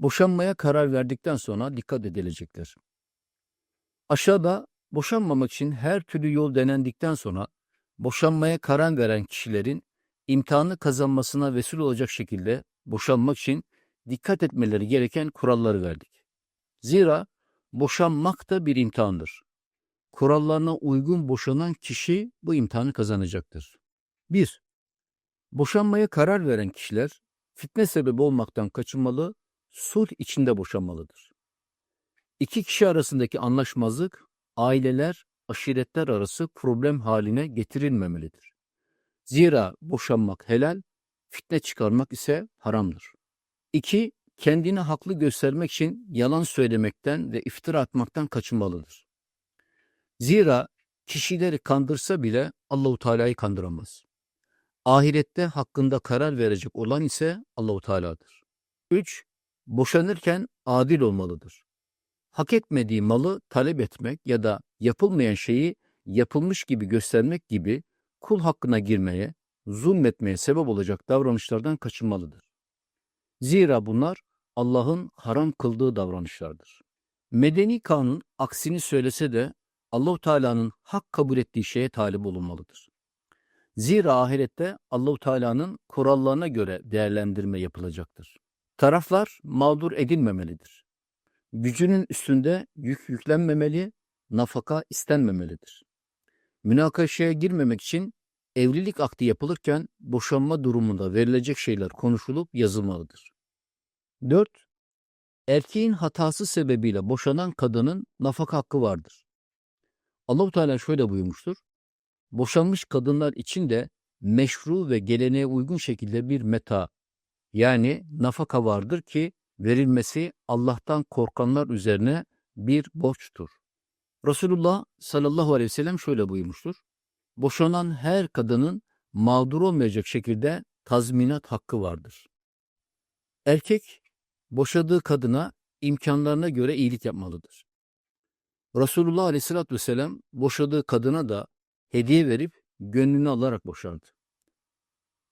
Boşanmaya karar verdikten sonra dikkat edilecektir. Aşağıda boşanmamak için her türlü yol denendikten sonra boşanmaya karar veren kişilerin imtihanı kazanmasına vesile olacak şekilde boşanmak için dikkat etmeleri gereken kuralları verdik. Zira boşanmak da bir imtihandır. Kurallarına uygun boşanan kişi bu imtihanı kazanacaktır. 1. Boşanmaya karar veren kişiler fitne sebebi olmaktan kaçınmalı, sulh içinde boşanmalıdır. İki kişi arasındaki anlaşmazlık, aileler, aşiretler arası problem haline getirilmemelidir. Zira boşanmak helal, fitne çıkarmak ise haramdır. 2. Kendini haklı göstermek için yalan söylemekten ve iftira atmaktan kaçınmalıdır. Zira kişileri kandırsa bile Allahu Teala'yı kandıramaz. Ahirette hakkında karar verecek olan ise Allahu Teala'dır. 3. Boşanırken adil olmalıdır. Hak etmediği malı talep etmek ya da yapılmayan şeyi yapılmış gibi göstermek gibi kul hakkına girmeye, zulmetmeye sebep olacak davranışlardan kaçınmalıdır. Zira bunlar Allah'ın haram kıldığı davranışlardır. Medeni kanun aksini söylese de Allahu Teala'nın hak kabul ettiği şeye talip olunmalıdır. Zira ahirette Allahu Teala'nın kurallarına göre değerlendirme yapılacaktır. Taraflar mağdur edilmemelidir. Gücünün üstünde yük yüklenmemeli, nafaka istenmemelidir. Münakaşaya girmemek için evlilik akdi yapılırken boşanma durumunda verilecek şeyler konuşulup yazılmalıdır. 4. Erkeğin hatası sebebiyle boşanan kadının nafaka hakkı vardır. Allahu Teala şöyle buyurmuştur. Boşanmış kadınlar için de meşru ve geleneğe uygun şekilde bir meta yani nafaka vardır ki verilmesi Allah'tan korkanlar üzerine bir borçtur. Resulullah sallallahu aleyhi ve sellem şöyle buyurmuştur. Boşanan her kadının mağdur olmayacak şekilde tazminat hakkı vardır. Erkek boşadığı kadına imkanlarına göre iyilik yapmalıdır. Resulullah aleyhissalatü vesselam boşadığı kadına da hediye verip gönlünü alarak boşardı.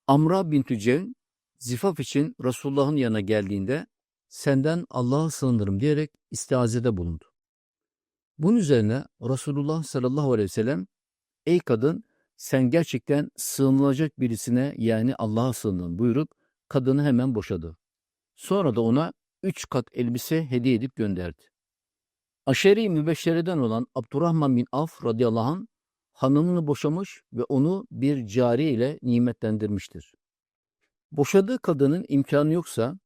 Amra bintü Cevn zifaf için Resulullah'ın yanına geldiğinde senden Allah'a sığınırım diyerek istiazede bulundu. Bunun üzerine Resulullah sallallahu aleyhi ve sellem ey kadın sen gerçekten sığınılacak birisine yani Allah'a sığındın buyurup kadını hemen boşadı. Sonra da ona üç kat elbise hediye edip gönderdi. Aşeri mübeşşereden olan Abdurrahman bin Af radıyallahu anh hanımını boşamış ve onu bir cariye ile nimetlendirmiştir. Boşadığı kadının imkanı yoksa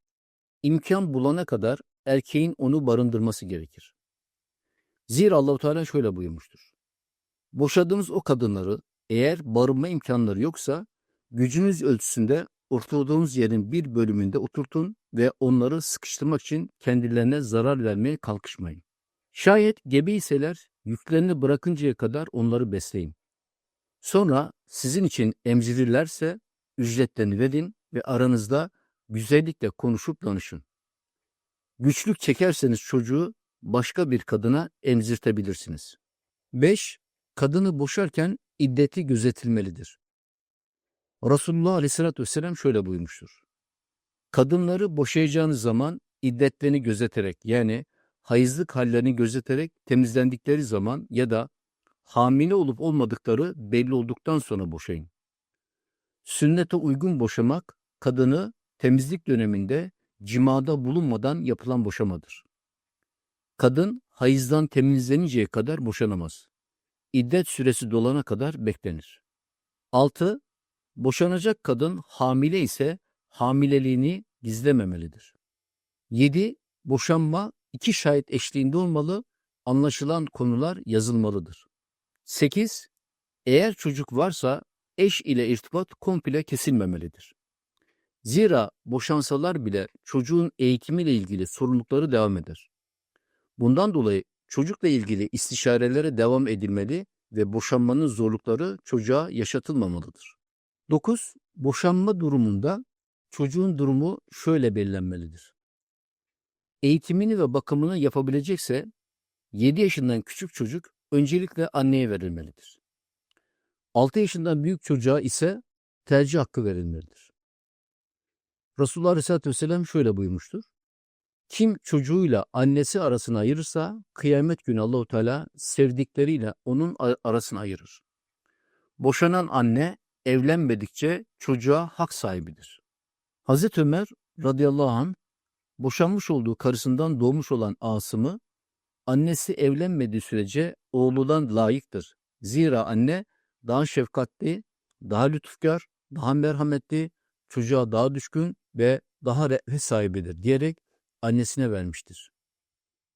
imkan bulana kadar erkeğin onu barındırması gerekir. Zira Allahu Teala şöyle buyurmuştur. Boşadığınız o kadınları eğer barınma imkanları yoksa gücünüz ölçüsünde oturduğunuz yerin bir bölümünde oturtun ve onları sıkıştırmak için kendilerine zarar vermeye kalkışmayın. Şayet gebe iseler yüklerini bırakıncaya kadar onları besleyin. Sonra sizin için emzirirlerse ücretlerini verin ve aranızda güzellikle konuşup danışın. Güçlük çekerseniz çocuğu başka bir kadına emzirtebilirsiniz. 5. Kadını boşarken iddeti gözetilmelidir. Resulullah Aleyhisselatü Vesselam şöyle buyurmuştur. Kadınları boşayacağınız zaman iddetlerini gözeterek yani hayızlık hallerini gözeterek temizlendikleri zaman ya da hamile olup olmadıkları belli olduktan sonra boşayın. Sünnete uygun boşamak kadını temizlik döneminde cimada bulunmadan yapılan boşamadır. Kadın hayızdan temizleninceye kadar boşanamaz. İddet süresi dolana kadar beklenir. 6. Boşanacak kadın hamile ise hamileliğini gizlememelidir. 7. Boşanma iki şahit eşliğinde olmalı, anlaşılan konular yazılmalıdır. 8. Eğer çocuk varsa eş ile irtibat komple kesilmemelidir. Zira boşansalar bile çocuğun eğitimiyle ilgili sorumlulukları devam eder. Bundan dolayı çocukla ilgili istişarelere devam edilmeli ve boşanmanın zorlukları çocuğa yaşatılmamalıdır. 9. Boşanma durumunda çocuğun durumu şöyle belirlenmelidir. Eğitimini ve bakımını yapabilecekse 7 yaşından küçük çocuk öncelikle anneye verilmelidir. 6 yaşından büyük çocuğa ise tercih hakkı verilmelidir. Resulullah Aleyhisselatü Vesselam şöyle buyurmuştur. Kim çocuğuyla annesi arasını ayırırsa kıyamet günü Allahu Teala sevdikleriyle onun arasını ayırır. Boşanan anne evlenmedikçe çocuğa hak sahibidir. Hazreti Ömer radıyallahu anh boşanmış olduğu karısından doğmuş olan Asım'ı annesi evlenmediği sürece oğludan layıktır. Zira anne daha şefkatli, daha lütufkar, daha merhametli, çocuğa daha düşkün ve daha re've sahibidir diyerek annesine vermiştir.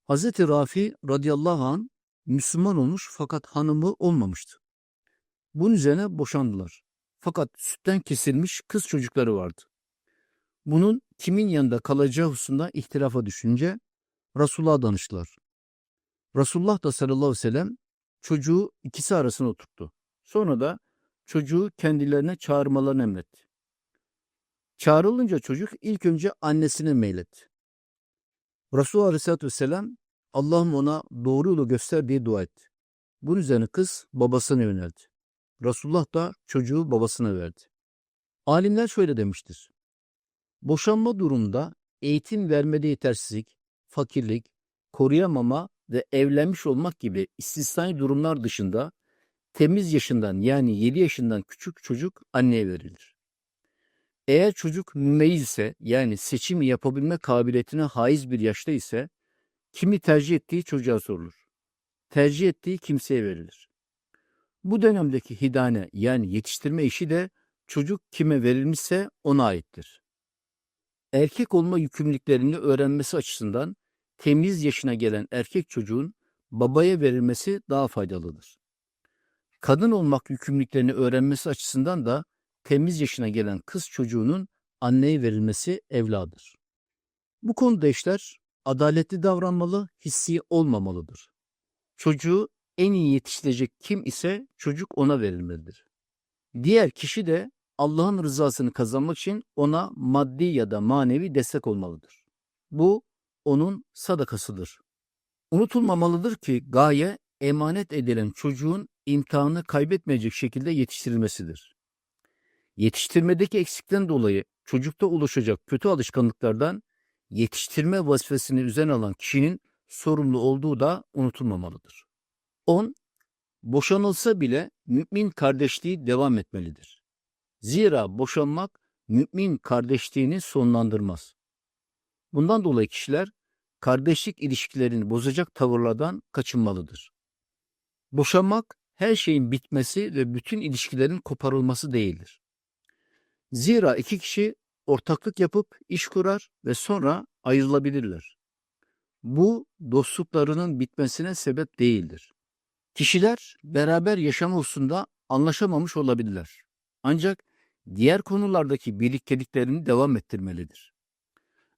Hazreti Rafi radıyallahu an Müslüman olmuş fakat hanımı olmamıştı. Bunun üzerine boşandılar. Fakat sütten kesilmiş kız çocukları vardı. Bunun kimin yanında kalacağı hususunda ihtilafa düşünce Resulullah'a danıştılar. Resulullah da sallallahu aleyhi ve sellem çocuğu ikisi arasına oturttu. Sonra da çocuğu kendilerine çağırmalarını emretti. Çağrılınca çocuk ilk önce annesine meyletti. Resulullah aleyhissalatü vesselam Allah'ım ona doğru yolu göster diye dua etti. Bunun üzerine kız babasına yöneldi. Resulullah da çocuğu babasına verdi. Alimler şöyle demiştir. Boşanma durumunda eğitim vermede yetersizlik, fakirlik, koruyamama ve evlenmiş olmak gibi istisnai durumlar dışında temiz yaşından yani 7 yaşından küçük çocuk anneye verilir. Eğer çocuk mümeyyiz ise yani seçim yapabilme kabiliyetine haiz bir yaşta ise kimi tercih ettiği çocuğa sorulur. Tercih ettiği kimseye verilir. Bu dönemdeki hidane yani yetiştirme işi de çocuk kime verilmişse ona aittir. Erkek olma yükümlülüklerini öğrenmesi açısından temiz yaşına gelen erkek çocuğun babaya verilmesi daha faydalıdır. Kadın olmak yükümlülüklerini öğrenmesi açısından da temiz yaşına gelen kız çocuğunun anneye verilmesi evladır. Bu konuda eşler adaletli davranmalı, hissi olmamalıdır. Çocuğu en iyi yetiştirecek kim ise çocuk ona verilmelidir. Diğer kişi de Allah'ın rızasını kazanmak için ona maddi ya da manevi destek olmalıdır. Bu onun sadakasıdır. Unutulmamalıdır ki gaye emanet edilen çocuğun imtihanını kaybetmeyecek şekilde yetiştirilmesidir. Yetiştirmedeki eksikten dolayı çocukta oluşacak kötü alışkanlıklardan yetiştirme vazifesini üzerine alan kişinin sorumlu olduğu da unutulmamalıdır. 10. Boşanılsa bile mümin kardeşliği devam etmelidir. Zira boşanmak mümin kardeşliğini sonlandırmaz. Bundan dolayı kişiler kardeşlik ilişkilerini bozacak tavırlardan kaçınmalıdır. Boşanmak her şeyin bitmesi ve bütün ilişkilerin koparılması değildir. Zira iki kişi ortaklık yapıp iş kurar ve sonra ayrılabilirler. Bu dostluklarının bitmesine sebep değildir. Kişiler beraber yaşama hususunda anlaşamamış olabilirler. Ancak diğer konulardaki birlikteliklerini devam ettirmelidir.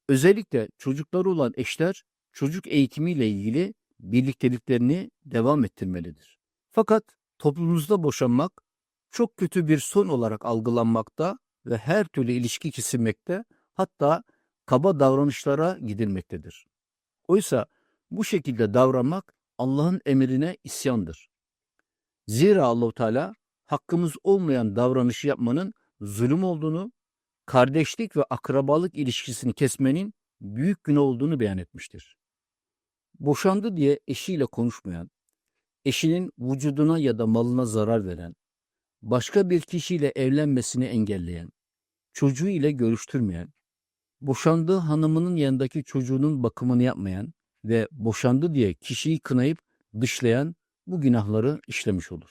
Özellikle çocukları olan eşler çocuk eğitimiyle ilgili birlikteliklerini devam ettirmelidir. Fakat toplumumuzda boşanmak çok kötü bir son olarak algılanmakta ve her türlü ilişki kesilmekte hatta kaba davranışlara gidilmektedir. Oysa bu şekilde davranmak Allah'ın emrine isyandır. Zira Allahu Teala hakkımız olmayan davranışı yapmanın zulüm olduğunu, kardeşlik ve akrabalık ilişkisini kesmenin büyük günah olduğunu beyan etmiştir. Boşandı diye eşiyle konuşmayan, eşinin vücuduna ya da malına zarar veren, başka bir kişiyle evlenmesini engelleyen, çocuğu ile görüştürmeyen, boşandığı hanımının yanındaki çocuğunun bakımını yapmayan ve boşandı diye kişiyi kınayıp dışlayan bu günahları işlemiş olur.